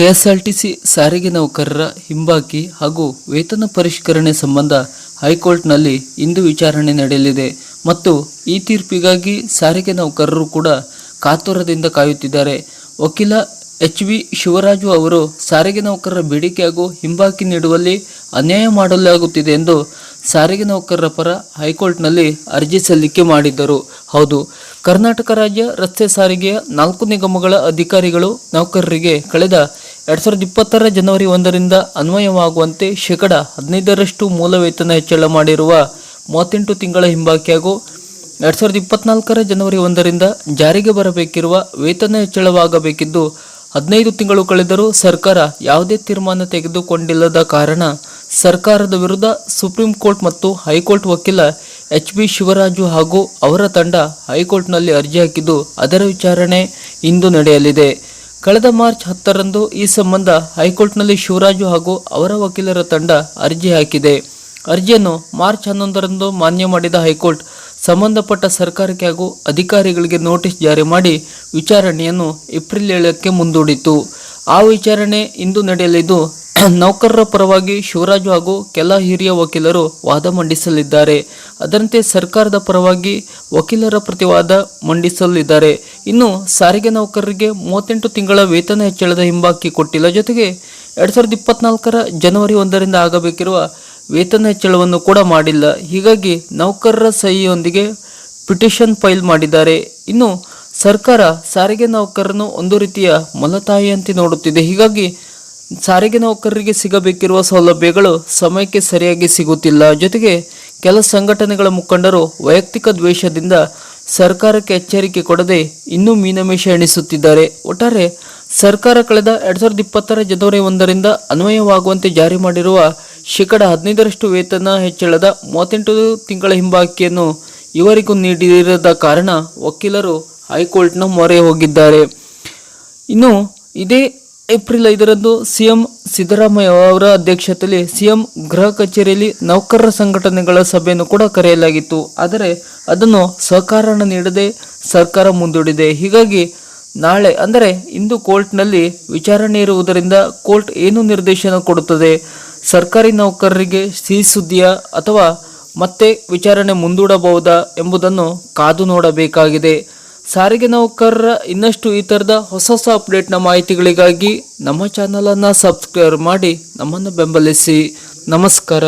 KSRTC ಸಾರಿಗೆ ನೌಕರರ ಹಿಂಬಾಕಿ ಹಾಗೂ ವೇತನ ಪರಿಷ್ಕರಣೆ ಸಂಬಂಧ ಹೈಕೋರ್ಟ್ನಲ್ಲಿ ಇಂದು ವಿಚಾರಣೆ ನಡೆಯಲಿದೆ ಮತ್ತು ಈ ತೀರ್ಪಿಗಾಗಿ ಸಾರಿಗೆ ನೌಕರರು ಕೂಡ ಕಾತುರದಿಂದ ಕಾಯುತ್ತಿದ್ದಾರೆ. ವಕೀಲ ಎಚ್ ವಿ ಶಿವರಾಜು ಅವರು, ಸಾರಿಗೆ ನೌಕರರ ಬೇಡಿಕೆ ಹಾಗೂ ಹಿಂಬಾಕಿ ನೀಡುವಲ್ಲಿ ಅನ್ಯಾಯ ಮಾಡಲಾಗುತ್ತಿದೆ ಎಂದು ಸಾರಿಗೆ ನೌಕರರ ಪರ ಹೈಕೋರ್ಟ್ನಲ್ಲಿ ಅರ್ಜಿ ಸಲ್ಲಿಕೆ ಮಾಡಿದ್ದರು. ಹೌದು, ಕರ್ನಾಟಕ ರಾಜ್ಯ ರಸ್ತೆ ಸಾರಿಗೆಯ ನಾಲ್ಕು ನಿಗಮಗಳ ಅಧಿಕಾರಿಗಳು ನೌಕರರಿಗೆ ಕಳೆದ ಎರಡ್ ಸಾವಿರದ ಇಪ್ಪತ್ತರ ಜನವರಿ ಒಂದರಿಂದ ಅನ್ವಯವಾಗುವಂತೆ ಶೇಕಡ ಹದಿನೈದರಷ್ಟು ಮೂಲ ವೇತನ ಹೆಚ್ಚಳ ಮಾಡಿರುವ ಮೂವತ್ತೆಂಟು ತಿಂಗಳ ಹಿಂಬಾಕಿ ಹಾಗೂ ಎರಡ್ ಸಾವಿರದ ಇಪ್ಪತ್ನಾಲ್ಕರ ಜನವರಿ ಒಂದರಿಂದ ಜಾರಿಗೆ ಬರಬೇಕಿರುವ ವೇತನ ಹೆಚ್ಚಳವಾಗಬೇಕಿದ್ದು ಹದಿನೈದು ತಿಂಗಳು ಕಳೆದರೂ ಸರ್ಕಾರ ಯಾವುದೇ ತೀರ್ಮಾನ ತೆಗೆದುಕೊಂಡಿಲ್ಲದ ಕಾರಣ ಸರ್ಕಾರದ ವಿರುದ್ಧ ಸುಪ್ರೀಂ ಕೋರ್ಟ್ ಮತ್ತು ಹೈಕೋರ್ಟ್ ವಕೀಲ ಎಚ್ ಬಿ ಶಿವರಾಜು ಹಾಗೂ ಅವರ ತಂಡ ಹೈಕೋರ್ಟ್ನಲ್ಲಿ ಅರ್ಜಿ ಹಾಕಿದ್ದು ಅದರ ವಿಚಾರಣೆ ಇಂದು ನಡೆಯಲಿದೆ. ಕಳೆದ ಮಾರ್ಚ್ ಹತ್ತರಂದು ಈ ಸಂಬಂಧ ಹೈಕೋರ್ಟ್ನಲ್ಲಿ ಶಿವರಾಜು ಹಾಗೂ ಅವರ ವಕೀಲರ ತಂಡ ಅರ್ಜಿ ಹಾಕಿದೆ. ಅರ್ಜಿಯನ್ನು ಮಾರ್ಚ್ ಹನ್ನೊಂದರಂದು ಮಾನ್ಯ ಮಾಡಿದ ಹೈಕೋರ್ಟ್ ಸಂಬಂಧಪಟ್ಟ ಸರ್ಕಾರಕ್ಕೆ ಹಾಗೂ ಅಧಿಕಾರಿಗಳಿಗೆ ನೋಟಿಸ್ ಜಾರಿ ಮಾಡಿ ವಿಚಾರಣೆಯನ್ನು ಏಪ್ರಿಲ್ ಏಳಕ್ಕೆ ಮುಂದೂಡಿತು. ಆ ವಿಚಾರಣೆ ಇಂದು ನಡೆಯಲಿದ್ದು ನೌಕರರ ಪರವಾಗಿ ಶಿವರಾಜು ಹಾಗೂ ಕೆಲ ಹಿರಿಯ ವಕೀಲರು ವಾದ ಮಂಡಿಸಲಿದ್ದಾರೆ. ಅದರಂತೆ ಸರ್ಕಾರದ ಪರವಾಗಿ ವಕೀಲರ ಪ್ರತಿವಾದ ಮಂಡಿಸಲಿದ್ದಾರೆ. ಇನ್ನು ಸಾರಿಗೆ ನೌಕರರಿಗೆ ಮೂವತ್ತೆಂಟು ತಿಂಗಳ ವೇತನ ಹೆಚ್ಚಳದ ಹಿಂಬಾಕಿ ಕೊಟ್ಟಿಲ್ಲ. ಜೊತೆಗೆ ಎರಡ್ ಸಾವಿರದ ಇಪ್ಪತ್ನಾಲ್ಕರ ಜನವರಿ ಒಂದರಿಂದ ಆಗಬೇಕಿರುವ ವೇತನ ಹೆಚ್ಚಳವನ್ನು ಕೂಡ ಮಾಡಿಲ್ಲ. ಹೀಗಾಗಿ ನೌಕರರ ಸಹಿಯೊಂದಿಗೆ ಪಿಟಿಷನ್ ಫೈಲ್ ಮಾಡಿದ್ದಾರೆ. ಇನ್ನು ಸರ್ಕಾರ ಸಾರಿಗೆ ನೌಕರರನ್ನು ಒಂದು ರೀತಿಯ ಮಲತಾಯಿಯಂತೆ ನೋಡುತ್ತಿದೆ. ಹೀಗಾಗಿ ಸಾರಿಗೆ ನೌಕರರಿಗೆ ಸಿಗಬೇಕಿರುವ ಸೌಲಭ್ಯಗಳು ಸಮಯಕ್ಕೆ ಸರಿಯಾಗಿ ಸಿಗುತ್ತಿಲ್ಲ. ಜೊತೆಗೆ ಕೆಲ ಸಂಘಟನೆಗಳ ಮುಖಂಡರು ವೈಯಕ್ತಿಕ ದ್ವೇಷದಿಂದ ಸರ್ಕಾರಕ್ಕೆ ಎಚ್ಚರಿಕೆ ಕೊಡದೆ ಇನ್ನೂ ಮೀನಮೇಷ ಎಣಿಸುತ್ತಿದ್ದಾರೆ. ಒಟ್ಟಾರೆ ಸರ್ಕಾರ ಕಳೆದ ಎರಡ್ ಸಾವಿರದ ಇಪ್ಪತ್ತರ ಜನವರಿ ಒಂದರಿಂದ ಅನ್ವಯವಾಗುವಂತೆ ಜಾರಿ ಮಾಡಿರುವ ಶೇಕಡ ಹದಿನೈದರಷ್ಟು ವೇತನ ಹೆಚ್ಚಳದ ಮೂವತ್ತೆಂಟು ತಿಂಗಳ ಹಿಂಬಾಕಿಯನ್ನು ಇವರಿಗೂ ನೀಡಿರದ ಕಾರಣ ವಕೀಲರು ಹೈಕೋರ್ಟ್ನ ಮೊರೆ ಹೋಗಿದ್ದಾರೆ. ಇನ್ನು ಇದೇ ಏಪ್ರಿಲ್ ಐದರಂದು ಸಿಎಂ ಸಿದ್ದರಾಮಯ್ಯ ಅವರ ಅಧ್ಯಕ್ಷತೆಯಲ್ಲಿ ಸಿಎಂ ಗೃಹ ಕಚೇರಿಯಲ್ಲಿ ನೌಕರರ ಸಂಘಟನೆಗಳ ಸಭೆಯನ್ನು ಕೂಡ ಕರೆಯಲಾಗಿತ್ತು. ಆದರೆ ಅದನ್ನು ಸಹಕಾರ ನೀಡದೆ ಸರ್ಕಾರ ಮುಂದೂಡಿದೆ. ಹೀಗಾಗಿ ನಾಳೆ, ಅಂದರೆ ಇಂದು ಕೋರ್ಟ್ನಲ್ಲಿ ವಿಚಾರಣೆ ಇರುವುದರಿಂದ ಕೋರ್ಟ್ ಏನು ನಿರ್ದೇಶನ ಕೊಡುತ್ತದೆ? ಸರ್ಕಾರಿ ನೌಕರರಿಗೆ ಸಿಹಿ ಸುದ್ದಿಯ ಅಥವಾ ಮತ್ತೆ ವಿಚಾರಣೆ ಮುಂದೂಡಬಹುದಾ ಎಂಬುದನ್ನು ಕಾದು ನೋಡಬೇಕಾಗಿದೆ. ಸಾರಿಗೆ ನೌಕರರ ಇನ್ನಷ್ಟು ಈ ಥರದ ಹೊಸ ಹೊಸ ಅಪ್ಡೇಟ್ನ ಮಾಹಿತಿಗಳಿಗಾಗಿ ನಮ್ಮ ಚಾನಲನ್ನು ಸಬ್ಸ್ಕ್ರೈಬ್ ಮಾಡಿ ನಮ್ಮನ್ನು ಬೆಂಬಲಿಸಿ. ನಮಸ್ಕಾರ.